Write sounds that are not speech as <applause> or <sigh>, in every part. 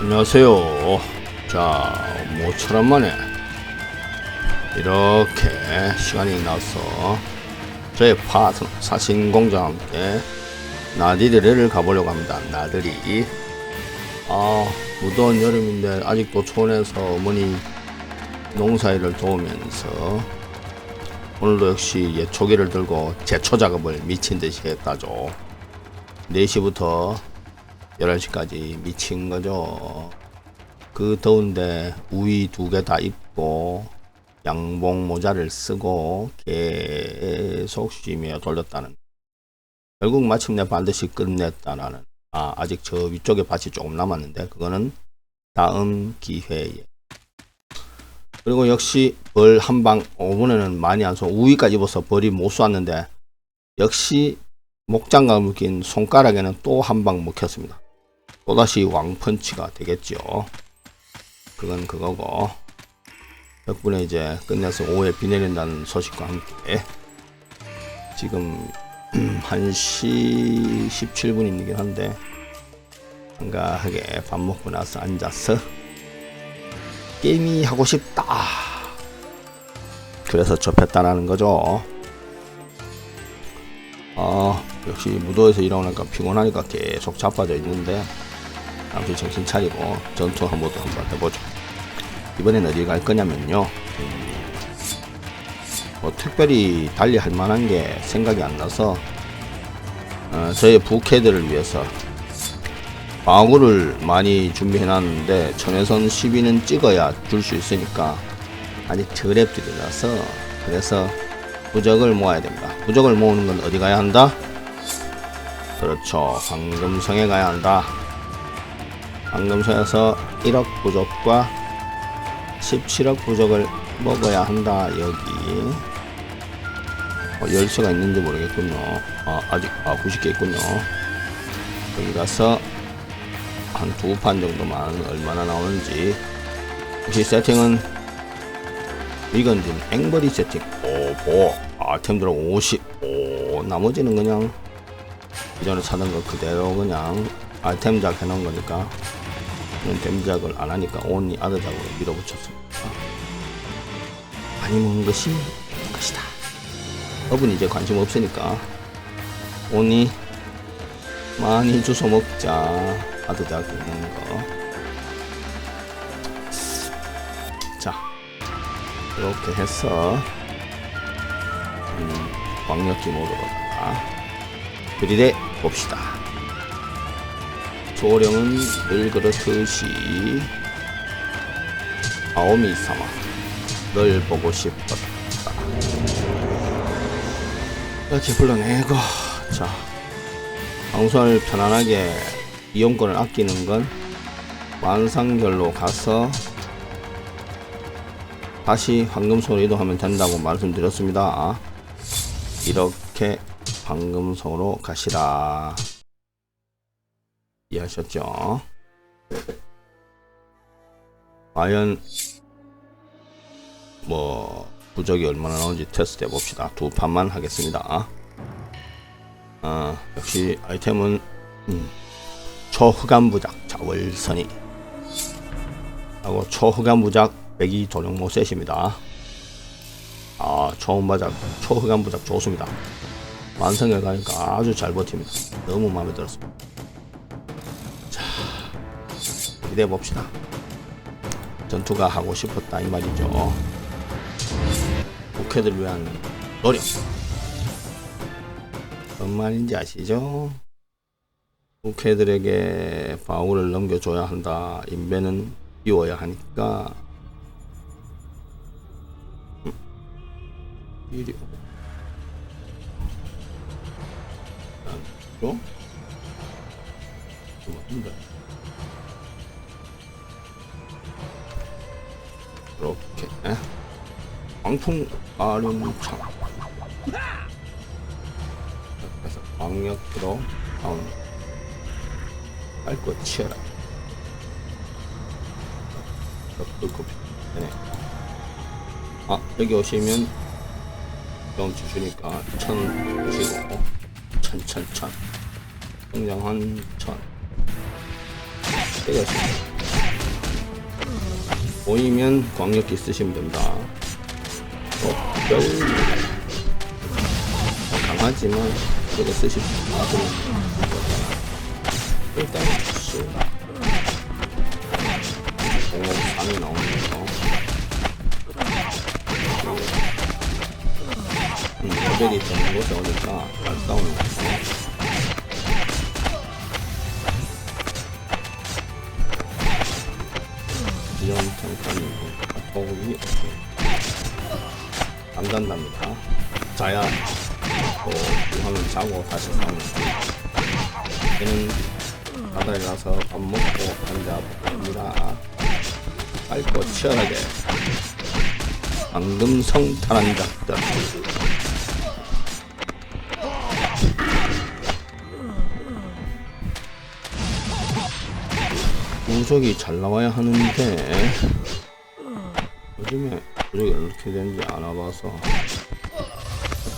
안녕하세요. 자, 모처럼 만에 이렇게 시간이 나서 저의 파트너 사신공장과 함께 나디르를 가보려고 합니다. 나들이. 아, 무더운 여름인데 아직도 촌에서 어머니 농사일을 도우면서 오늘도 역시 예초기를 들고 제초 작업을 미친 듯이 했다죠. 4시부터 11시까지 미친 거죠. 그 더운데 우위 두 개 다 입고 양봉 모자를 쓰고 계속 쉬며 돌렸다는. 결국 마침내 반드시 끝냈다라는. 아, 아직 저 위쪽에 밭이 조금 남았는데 그거는 다음 기회에. 그리고 역시 벌 한 방, 오번에는 많이 안 쏘, 우위까지 입어서 벌이 못 쐈는데 역시 목장갑을 낀 손가락에는 또 한 방 먹혔습니다. 또다시 왕펀치가 되겠죠. 그건 그거고. 덕분에 이제 끝내서 오후에 비 내린다는 소식과 함께 지금 <clears throat> 1시 17분이긴 한데 한가하게 밥 먹고 나서 앉아서 게임이 하고 싶다. 그래서 접했다라는 거죠. 아, 역시 무도에서 일어나니까 피곤하니까 계속 자빠져 있는데 아무튼 정신 차리고 전투 한번 또 한번 해보죠. 이번엔 어디 갈 거냐면요. 음, 뭐 특별히 달리 할 만한 게 생각이 안 나서 어, 저희 부캐들을 위해서 방어구를 많이 준비해 놨는데 전해선 12는 찍어야 줄 수 있으니까 아직 드랩들이라서 그래서 부적을 모아야 됩니다. 부적을 모으는 건 어디 가야 한다? 그렇죠. 황금성에 가야 한다. 황금성에서 1억 부적과 17억 부적을 먹어야 한다. 여기 어, 열쇠가 있는지 모르겠군요. 아, 아직 아 90개 있군요. 여기 가서 한 두 판 정도만 얼마나 나오는지 혹시 세팅은 이건진 앵벌이 세팅 오보 아템들은 50오 나머지는 그냥 이전에 사던 거 그대로 그냥 아템작 해놓은 거니까 댐작을 안 하니까 온리 아드작으로 밀어붙였습니다 많이 먹은 것이 것이다. 여러분 이제 관심 없으니까 온리 많이 주워 먹자. 아드작 있는 거 자 이렇게 해서 음, 광역기 모드로다가 들이대 봅시다. 조령은 늘 그렇듯이 아오미 사마 널 보고 싶었다. 이렇게 불러내고 자 방송을 편안하게 이용권을 아끼는 건 만상결로 가서 다시 황금소로 이동하면 된다고 말씀드렸습니다. 이렇게 황금소로 가시라. 이해하셨죠? 과연 뭐 부적이 얼마나 나오는지 테스트 해봅시다. 두 판만 하겠습니다. 아, 역시 아이템은 음, 초흑암 부작 자월선이 하고 초흑암 부작 배기 도령모 셋입니다. 아, 초음바작, 초흑암 부작 좋습니다. 완성해 가니까 아주 잘 버팁니다. 너무 마음에 들었습니다. 기대해 봅시다. 전투가 하고 싶었다 이 말이죠. 국회들 위한 노력. 뭔 말인지 아시죠? 국회들에게 바울을 넘겨줘야 한다. 인배는 비워야 하니까 이리 어? 이렇게. 광풍 아륜창. 그래서 광역으로 나오는 밟고 치어라 뚫고 네. 아 여기 오시면 경험치 주니까 천 보시고 천천천. 성장 한천. 때렸습니다 보이면 광역기 쓰시면 됩니다. 어, 별. 어, 강하지만 그거 수 있으면 일단 수 공업 3이 나오면서 음, 레벨이 되는 곳에 오니까 잘 싸우는 거 평판이고 가폭이 없고 안 간답니다. 자야 또 하면 자고 다시 거. 얘는 바다에 가서 밥 먹고 앉아 봅니다. 밝고 치열하게 방금 성탈한 작들 부적이 잘 나와야 하는데 요즘에 부적이 어떻게 되는지 알아봐서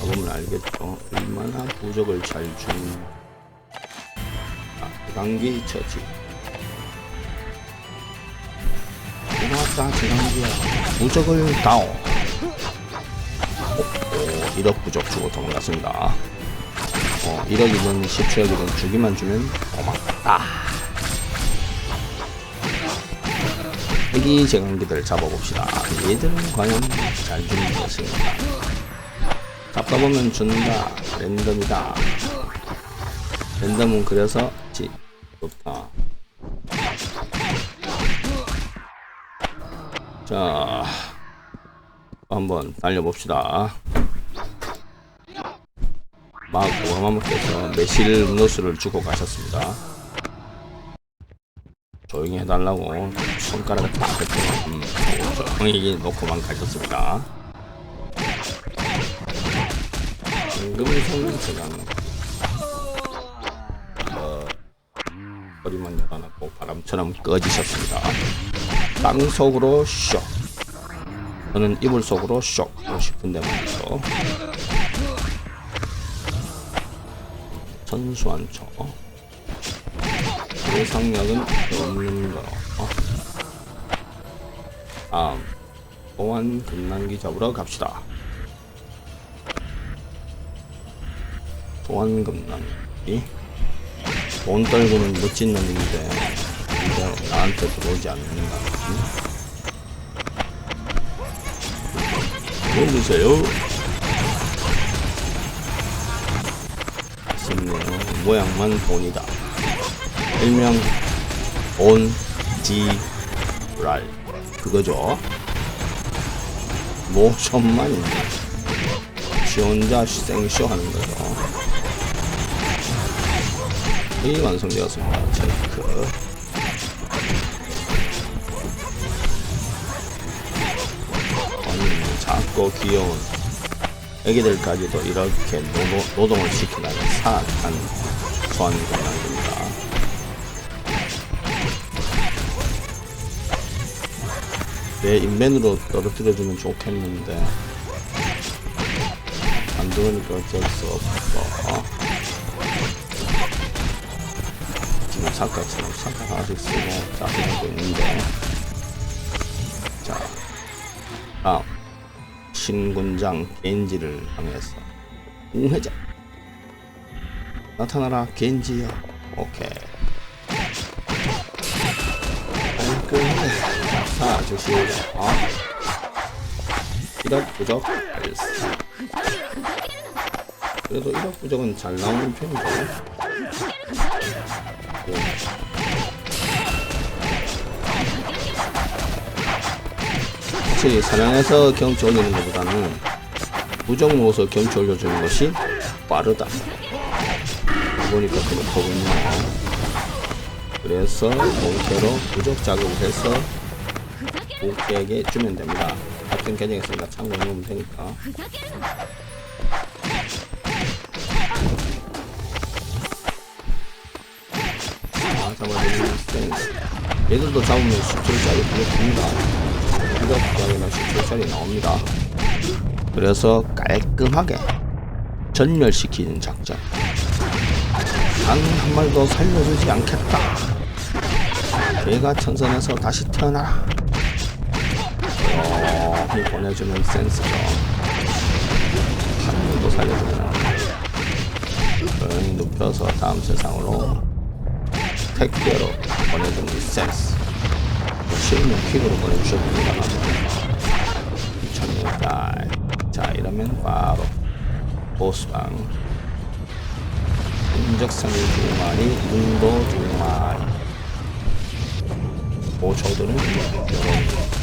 가보면 알겠죠. 얼마나 부적을 잘 주는 아, 지강기 처지 고맙다 지강기야. 부적을 다오. 오, 오, 1억 부적 주고 도망갔습니다. 어, 1억이든 10초억이든 주기만 주면 고맙다 애기 제강기들 잡아봅시다. 얘들은 과연 잘 주는 것인가? 잡다 보면 준다. 랜덤이다. 랜덤은 그래서 지 좋다. 자, 한번 달려봅시다. 막 오하마무께서 매실 음료수를 주고 가셨습니다. 조용히 해달라고 손가락을 딱 이렇게 음, 조용히 놓고만 가셨습니다. 방금 성세장 어, 머리만 열어놨고 바람처럼 꺼지셨습니다. 땅 속으로 쇽 저는 이불 속으로 쇽 하고 싶은데 말이죠. 천수한 초 예상력은 없는 거. 어? 보안 금난기 잡으러 갑시다. 보안 금난기 돈 떨고는 멋진 놈인데 이제 나한테 들어오지 않는다. 보여주세요. 아쉽네요. 모양만 돈이다. 일명 온지랄. 그거죠. 모션만 있네 지. 혼자 생쇼 하는 거죠. 이 완성되었습니다. 체크. 아니 작고 귀여운 애기들까지도 이렇게 노동, 노동을 시키다니 사악한 소환 권한입니 내 인맨으로 떨어뜨려주면 좋겠는데. 안 들어오니까 어쩔 수 없어. 지금 사카처럼 사카 아직 쓰고 짜증나고 있는데. 자. 다음 신군장 겐지를 향해서. 공회장. 나타나라 겐지야 오케이 자, 아저씨, 어? 일억 부적 알겠어. 그래도 일억 부적은 잘 나오는 편이죠. 네. 확실히 사냥해서 경치 올리는 것보다는 모아서 경치 올려주는 것이 빠르다. 보니까 그렇거든요. 그래서 본캐로 부적 작업을 해서 목에게 주면 됩니다. 같은 계정에서 참고해 놓으면 되니까. 아, 잡아주는 스탠스. 얘들도 잡으면 10초짜리 부족합니다. 이거 구하면 10초짜리 나옵니다. 그래서 깔끔하게 전멸시키는 작전. 단한 마리도 살려주지 않겠다. 걔가 천선에서 다시 태어나라. 보내주는 센스죠. 한번도 살려주면 조용히 눕혀서 다음 세상으로 택배로 보내주는 센스. 실명 퀵으로 보내주셔도 됩니다. 2000달. 자, 이러면 바로 보스방. 인적상이 두 마리, 문도 두 마리. 보초들은 이런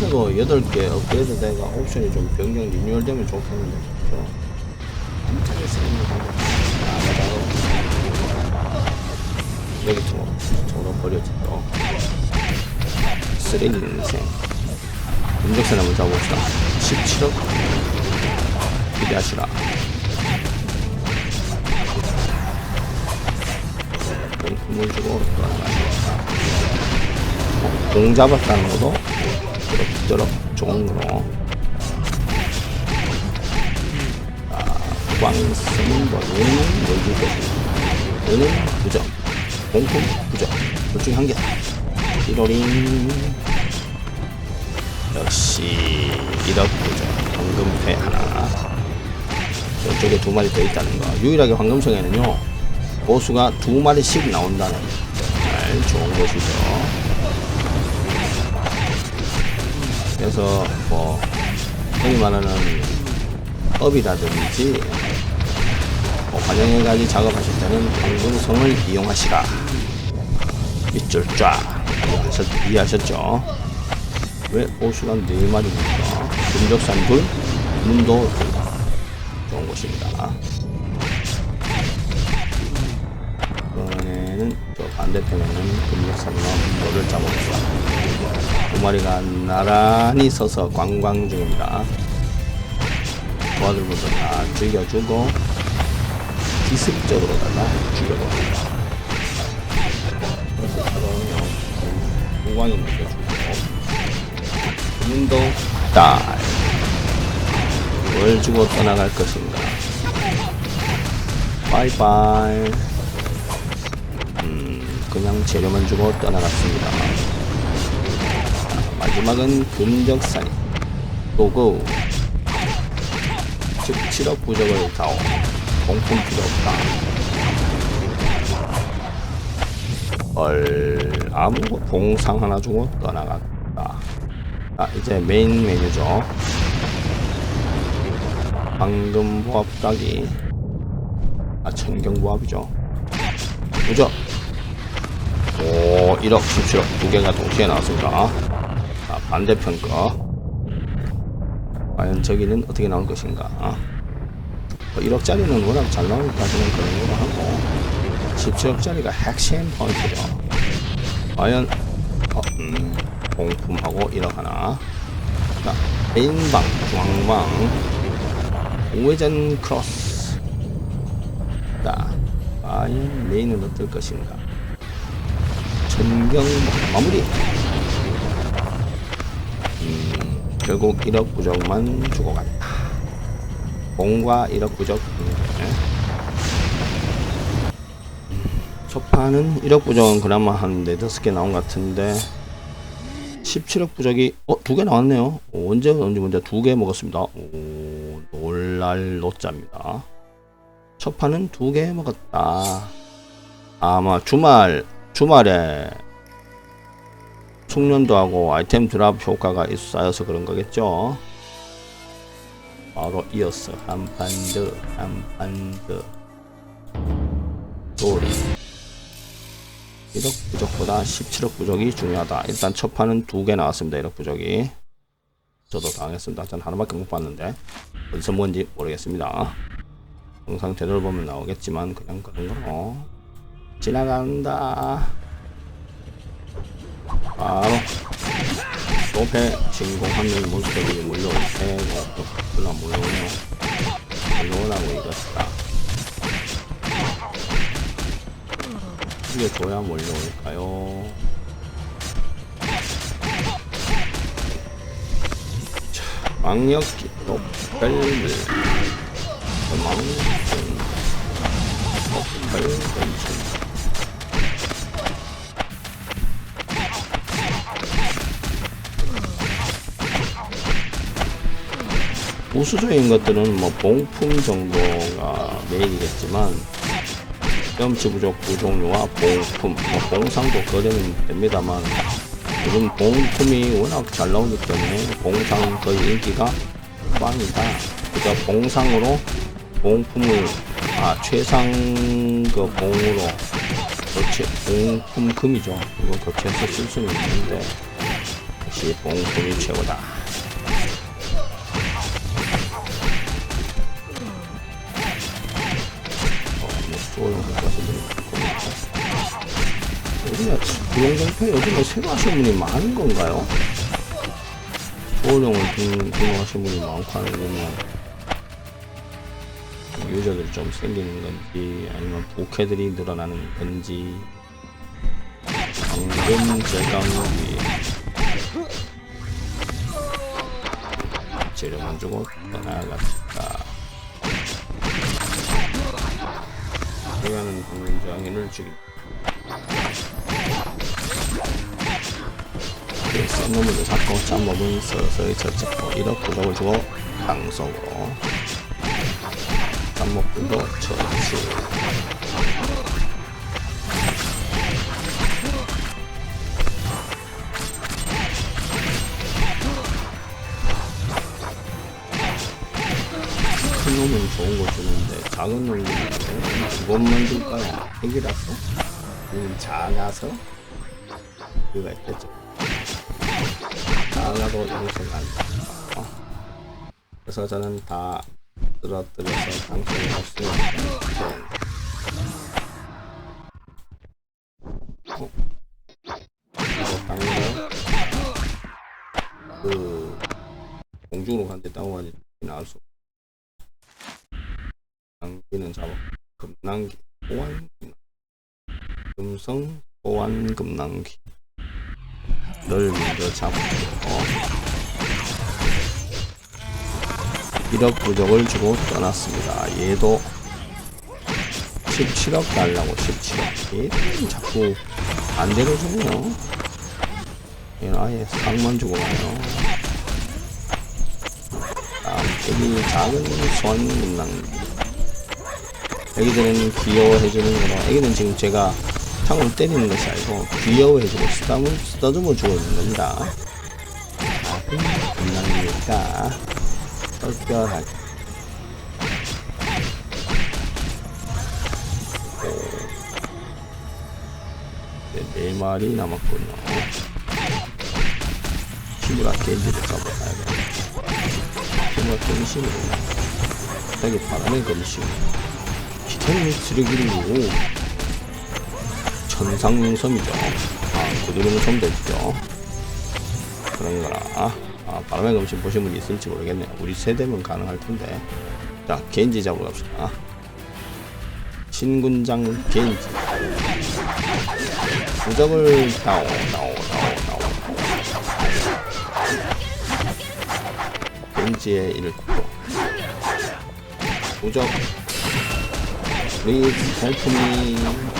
한국에도 8개 업그레이드 돼가 옵션이 좀 변경 리뉴얼 되면 좋겠는데 그죠? 여기 좀 저로 버려지죠 쓰레기 인생. 인적선 한번 잡아봅시다. 17억? 기대하시라. 공품을 주고 어, 공 잡았다는 것도? 그 럭저럭 거로 광승 버는 열두 개 너는 부정 공품 부정. 둘 중에 한 개다 띠로링. 역시 1억 부정 황금패 하나. 저쪽에 두 마리 더 있다는 거. 유일하게 황금성에는요 보수가 두 마리씩 나온다는 정말 좋은 것이죠 그래서 뭐 흔히 말하는 업이라든지 뭐 관영해가지 작업하실 때는 황금성을 이용하시라 밑줄 쫙 이해하셨, 이해하셨죠? 왜 보수가 네 마리입니까? 금적산 둘, 문도 둘 좋은 곳입니다 반대편에는 금적산과 문도를 잡아봅시다 두 마리가 나란히 서서 관광 중입니다. 도와들고도 다 죽여주고 기습적으로다가 죽여봅니다. 그래서 바로요 무광이 묶여주고 문도 딸뭘 주고 떠나갈 것인가 바이바이 음 그냥 재료만 주고 떠나갔습니다. 마지막은 금적산이 고고 17억 부적을 다오 공품 필요 없다. 얼 아무 봉상 하나 주고 떠나갔다. 아 이제 메인 메뉴죠. 방금 보합 따기. 아 천경 보합이죠. 부적 오 1억 17억 두 개가 동시에 나왔습니다 자, 반대편 거. 과연 저기는 어떻게 나올 것인가. 어, 1억짜리는 워낙 잘 나오니까 그냥 그런 거로 하고, 17억짜리가 핵심 포인트죠. 과연, 어, 음, 공품하고 1억 하나. 자, 메인방, 중앙방, 우회전 크로스. 자, 과연 메인은 어떨 것인가. 전경 마무리. 결국 1억 부적만 주고 갔다. 공과 1억 부적. 첫 판은 1억 부적은 그나마 한 4, 5개 나온 것 같은데 17억 부적이 어? 두 개 나왔네요. 오, 언제 언제 먼저 두 개 먹었습니다. 오, 놀랄 노자입니다. 첫 판은 두 개 먹었다. 아마 주말 주말에 숙련도 하고 아이템 드랍 효과가 쌓여서 그런 거겠죠. 바로 이어서 한 판 더, 한 판 더. 소리. 1억 부적보다 17억 부적이 중요하다. 일단 첫 판은 두 개 나왔습니다. 1억 부적이. 저도 당했습니다. 전 하나밖에 못 봤는데 어디서 뭔지 모르겠습니다. 영상 되돌 보면 나오겠지만 그냥 그런 거로 지나간다. 바로 높에 진공하는 몬스터들이 몰려올 테고 그나 몰려오네요 몰려오라고 이겼다. 이게 줘야 몰려올까요? 자, 망력기 똑별물 망력 똑별 부수적인 것들은 뭐 봉품 정도가 메인이겠지만 경험치 부족 부종류와 봉품, 뭐 봉상도 거래는 됩니다만 요즘 봉품이 워낙 잘 나오기 때문에 봉상 거의 인기가 빵이다. 그러니까 봉상으로 봉품을 아 최상급 봉으로 교체 봉품 금이죠. 이거 교체해서 쓸 수는 있는데 역시 봉품이 최고다. 요즘에 구용정패 요즘에 새로 하시는 분이 많은 건가요? 등- 등록하신 분이 많고 아니면 유저들이 좀 생기는 건지 아니면 부캐들이 늘어나는 건지. 방금 제강기 재료만 주고 떠나갔다. 시간은 방금 제강기를 죽인 센 놈을 잡고 짬먹은 서서히 저찍고 1억 부적을 주고 방송으로 짬먹기도 처치 큰 놈은 좋은 거 주는데 작은 놈은 그것만 줄까요? 핵이라서? 아니면 작아서? 이유가 있겠죠 작아도 용서가 안 돼. 어. 그래서 저는 다 쓰러뜨려서 수 있는 어? 이거 그 공중으로 간데 다운하지 나올 수 장기는 잡아 금낭기 호환 금성 호환 금낭기 널 먼저 잡고 어. 1억 부적을 주고 떠났습니다. 얘도 17억 달라고 17억 얘는 자꾸 반대로 주네요. 얘는 아예 상만 주고 가요. 다음 여기 작은 소환 금낭기 애기들은 귀여워해주는 거라 애기는 지금 제가 창으로 때리는 것이 아니고 귀여워해주고 쓰다듬, 쓰다듬어 주고 있는 겁니다. 작은 금낭기니까 얼결하게. 네, 네 마리 남았군요. 키무라 겐지를 잡아가야 돼. 키무라 겐지는 갑자기 바람의 검심. 기타는 쓰레기로 천상섬이죠. 아 고드름은 섬도 있죠. 그런 거라. 아, 바람의 검심 보신 분이 있을지 모르겠네요. 우리 세대면 가능할 텐데. 자 겐지 잡으러 갑시다. 신군장 겐지. 부적을 나오 나오 나오 나오. 겐지의 일도 부적. Please help me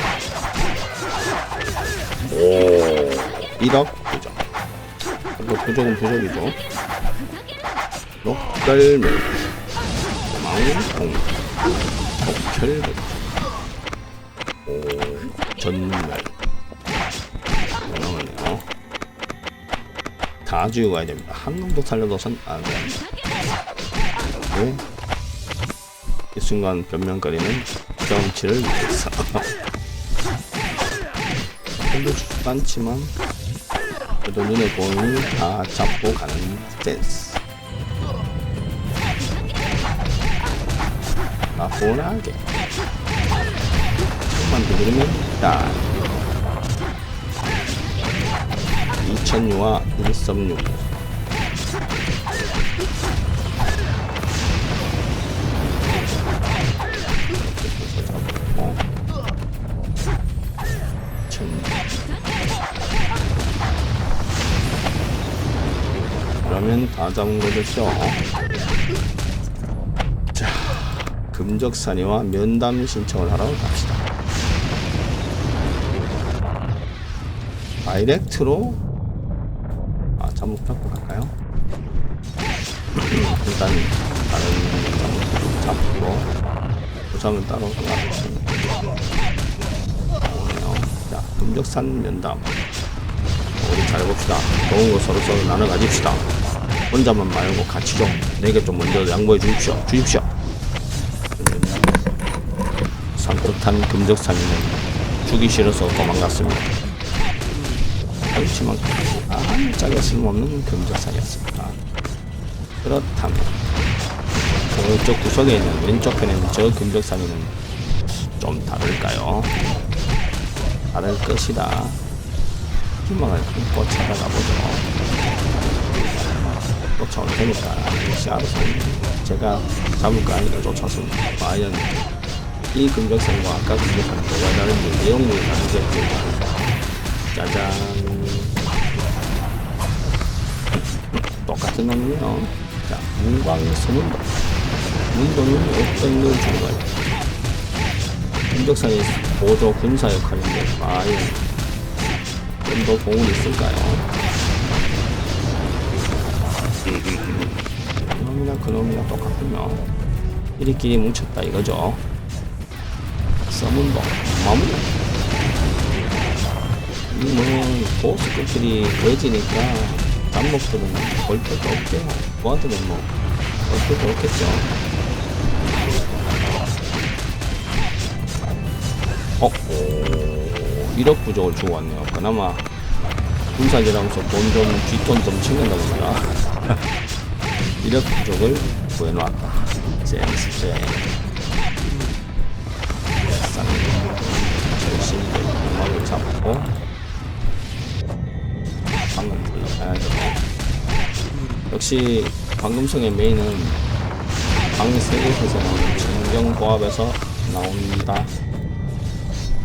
오. 1억 부적 뭐 부적은 부적이죠. 녹달멜 망공. 독혈백. 오. 전멸. 나오네요. 다 죽여 가야 됩니다. 한 놈도 살려도 선 아, 네. 네. 이 순간 변명거리는 점치를 위해서 <laughs> 죽지 않지만 그래도 눈에 보이니 다 잡고 가는 댄스. 나포나게. 조금만 두드리면 다. 2000유와 136 그러면 다 잡은 거겠죠? 자, 금적산이와 면담 신청을 하러 갑시다. 다이렉트로 아 잠못 <clears throat> 잡고 갈까요? 일단 잡고 부자면 따로. 오네요. 자, 금적산 면담. 우리 잘해봅시다. 좋은 거 서로 서로 나눠 가집시다. 혼자만 말고 같이 좀 내게 좀 먼저 양보해 주십시오. 주십시오. 산뜻한 금적산이는 주기 싫어서 도망갔습니다. 그렇지만 아무 짝에 쓸모없는 금적산이었습니다. 그렇다면 저쪽 구석에 있는 왼쪽 편에 있는 저 금적산이는 좀 다를까요? 다를 것이다. 희망을 품고 찾아가 보죠. 쫓아올 테니까 알아서 제가 잡을 거 아니까 쫓았습니다. 과연 이 금적산과 아까 금적산은 뭐가 다른지 내용이 다르겠죠. 짜잔. 똑같은 놈이요. 자, 문광 서문도. 문도는 주는 거예요? 금적산이 보조 군사 역할인데 과연 좀더 도움이 있을까요? 그놈이나 그놈이나 똑같군요. 이리끼리 뭉쳤다 이거죠. 서문도 마무리. 이뭐 보스 끝들이 외지니까 잡목들은 볼 것도 없대요. 보아들은 뭐볼 것도 없겠죠. 어, 오, 1억 부족을 주고 왔네요. 그나마 군사지라면서 돈 좀, 뒷돈 좀 챙긴다 보니까 1억 부족을 구해놓았다. 센스 쟁. 쌍 열심히 음악을 잡고 방금 불러가야죠. 역시 방금성의 메인은 방세 개에서 나오는 정경보합에서 나온다.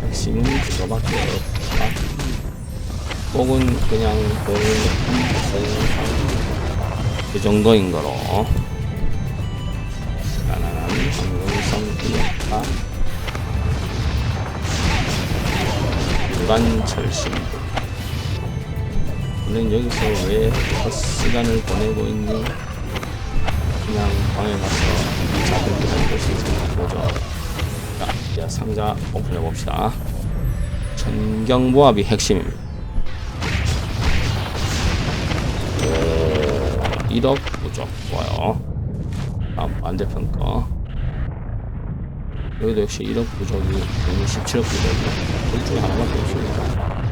핵심은 그거밖에 없다. 혹은 그냥 그, 그 정도인 거로 가난한 방금성 이었다. 무관철 신부 너는 여기서 왜 헛시간을 보내고 있니? 그냥 방에 가서 작은 한 것을 생각해보죠 자, 이제 상자 오픈해봅시다 천경보합이 핵심입니다 1억 부족 좋아요 다음 반대편 거 여기도 역시 1억 부족이 17억 부족이 둘 중에 하나밖에 없습니다.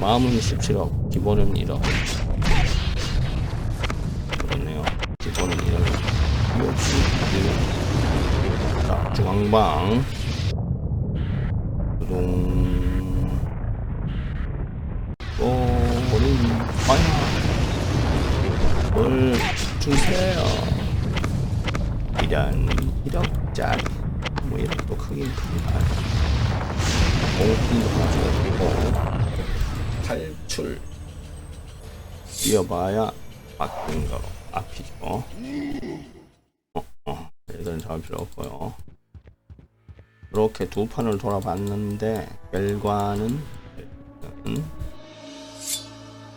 마음은 17억, 기본은 1억. 그렇네요. 기본은 1억. 이 없이 1억. 자, 중앙방. 동. 뭘 주세요. 이런 1억짜리. 뭐 이런 또 크긴. 공품도 하나 줘가지고 탈출 뛰어봐야 바뀐 거로 앞이죠. 어, 어, 얘들은 잡을 필요 없고요. 이렇게 두 판을 돌아봤는데 결과는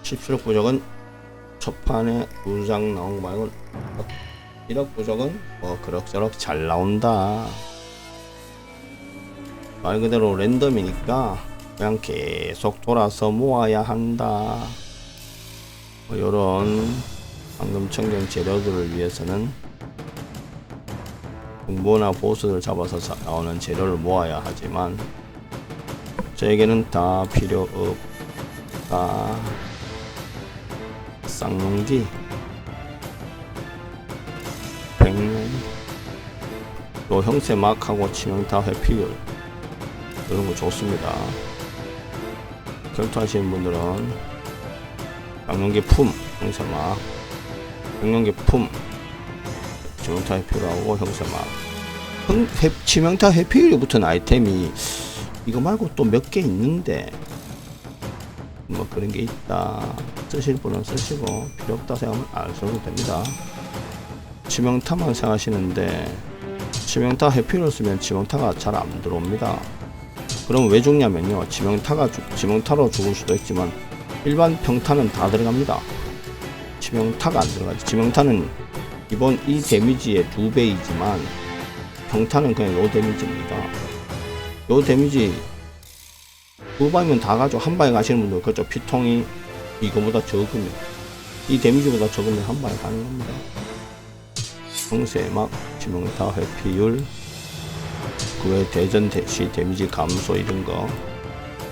17억 부적은 첫 판에 두장 나온 거 말고 1억 부적은 뭐 그럭저럭 잘 나온다. 말 그대로 랜덤이니까 그냥 계속 돌아서 모아야 한다. 뭐 요런 방금 청경 재료들을 위해서는 공보나 보스를 잡아서 사- 나오는 재료를 모아야 하지만 저에게는 다 필요 없다. 쌍용기 백년 또 형세 막하고 치명타 회피율. 이런 거 좋습니다. 결투하시는 분들은 양용기 품 형세막 양용기 품. 치명타 회피율하고 형세막 형, 회, 치명타 회피율이 붙은 아이템이 이거 말고 또 몇 개 있는데 뭐 그런 게 있다. 쓰실 분은 쓰시고 필요 없다 생각하면 안 써도 됩니다. 치명타만 생각하시는데 치명타 해피를 쓰면 치명타가 잘 안 들어옵니다. 그럼 왜 죽냐면요. 치명타가 죽- 치명타로 죽을 수도 있지만 일반 평타는 다 들어갑니다. 치명타가 안 들어가지. 치명타는 이번 이 데미지의 두 배이지만 평타는 그냥 요 데미지입니다. 요 데미지 두 방이면 다 가죠. 한 방에 가시는 분들 그렇죠. 피통이 이거보다 적으면 이 데미지보다 적으면 한 방에 가는 겁니다. 평세막 지명타 회피율 그 외 대전 대시 데미지 감소 이런 거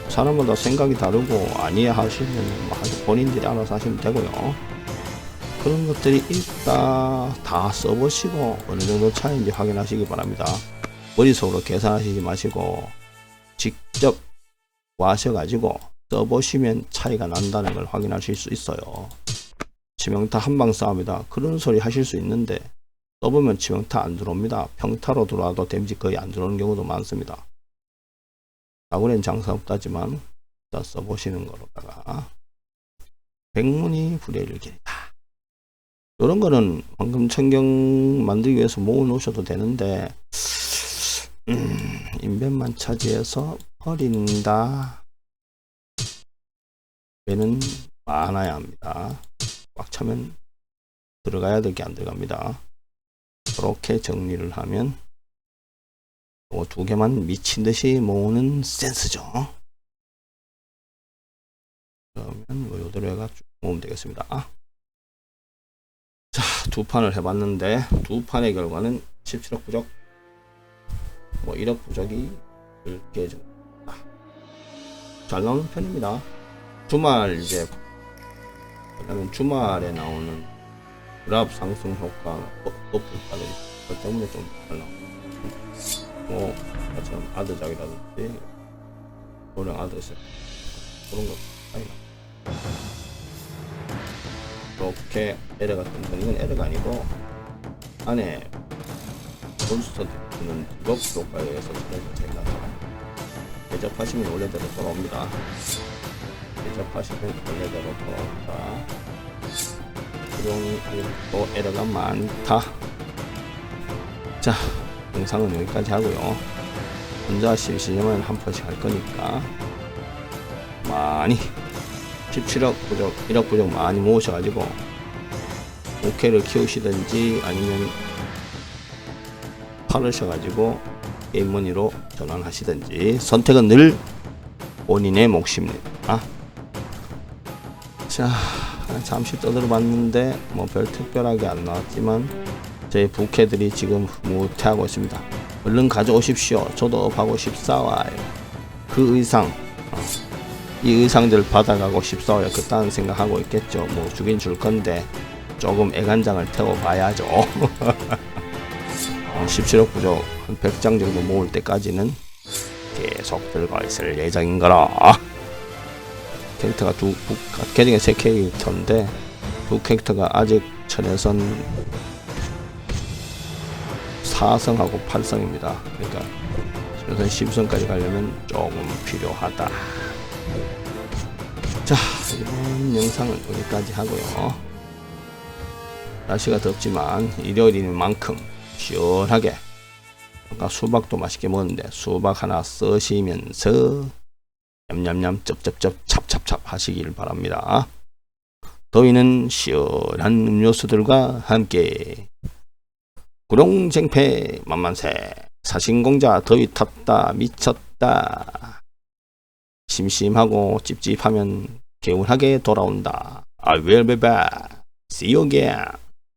사람마다 생각이 다르고 아니야 하시면 뭐 본인들이 알아서 하시면 되고요. 그런 것들이 있다 다 써보시고 어느 정도 차이인지 확인하시기 바랍니다. 머릿속으로 계산하시지 마시고 와셔가지고 써보시면 차이가 난다는 걸 확인하실 수 있어요. 치명타 한방 싸움이다. 그런 소리 하실 수 있는데 써보면 치명타 안 들어옵니다. 평타로 들어와도 데미지 거의 안 들어오는 경우도 많습니다. 나군엔 장사 없다지만 자 써보시는 거로다가 백문이 불여일 길이다. 이런 거는 방금 천경 만들기 위해서 모아 놓으셔도 되는데 음, 인벤만 차지해서 버린다. 배는 많아야 합니다. 꽉 차면 들어가야 될 게 안 들어갑니다. 그렇게 정리를 하면 뭐두 개만 미친 듯이 모으는 센스죠. 그러면 뭐 요대로 해가 쭉 모으면 되겠습니다. 자, 두 판을 해봤는데 두 판의 결과는 17억 부적, 뭐 1억 부적이 10개 정도. 잘 나오는 편입니다. 주말 이제 그다음에 주말에 나오는 그랍 상승 효과 높은 까지 그 때문에 좀잘 나옵니다. 뭐 저처럼 아드작이라든지 노령 아드셋 그런 거 차이 나. 이렇게 에러 같은 건 이건 에러가 아니고 안에 몬스터 는 이것 효과에 의해서 차이가 차이. 대접하시면 원래대로 돌아옵니다. 대접하시면 원래대로 돌아옵니다. 아직도 에러가 많다. 자, 영상은 여기까지 하고요. 혼자 실시험은 한 번씩 할 거니까 많이 17억 부족, 1억 부족 많이 모으셔가지고 5K를 키우시든지 아니면 팔으셔가지고 게임머니로 전환하시든지 선택은 늘 본인의 몫입니다. 자, 잠시 떠들어 봤는데 뭐 별 특별하게 안 나왔지만 제 부캐들이 지금 무태하고 있습니다. 얼른 가져오십시오. 저도 업하고 싶사와요. 그 의상, 어, 이 의상들 받아가고 싶사와요. 그딴 생각하고 있겠죠. 뭐 주긴 줄 건데 조금 애간장을 태워 봐야죠. <laughs> 17억 부족 한 100장 정도 모을 때까지는 계속 들고 있을 예정인 거라. 캐릭터가 두, 부- 계정에 세 캐릭터인데 두 캐릭터가 아직 천에선 4성하고 8성입니다. 그러니까 천에선 10성까지 가려면 조금 필요하다. 자, 이번 영상은 여기까지 하고요. 날씨가 덥지만 일요일인 만큼 시원하게. 아까 수박도 맛있게 먹었는데 수박 하나 쓰시면서 냠냠냠 쩝쩝쩝 찹찹찹 하시길 바랍니다. 더위는 시원한 음료수들과 함께. 구룡쟁패 만만세. 사신공자 더위 탔다 미쳤다. 심심하고 찝찝하면 개운하게 돌아온다. I will be back. See you again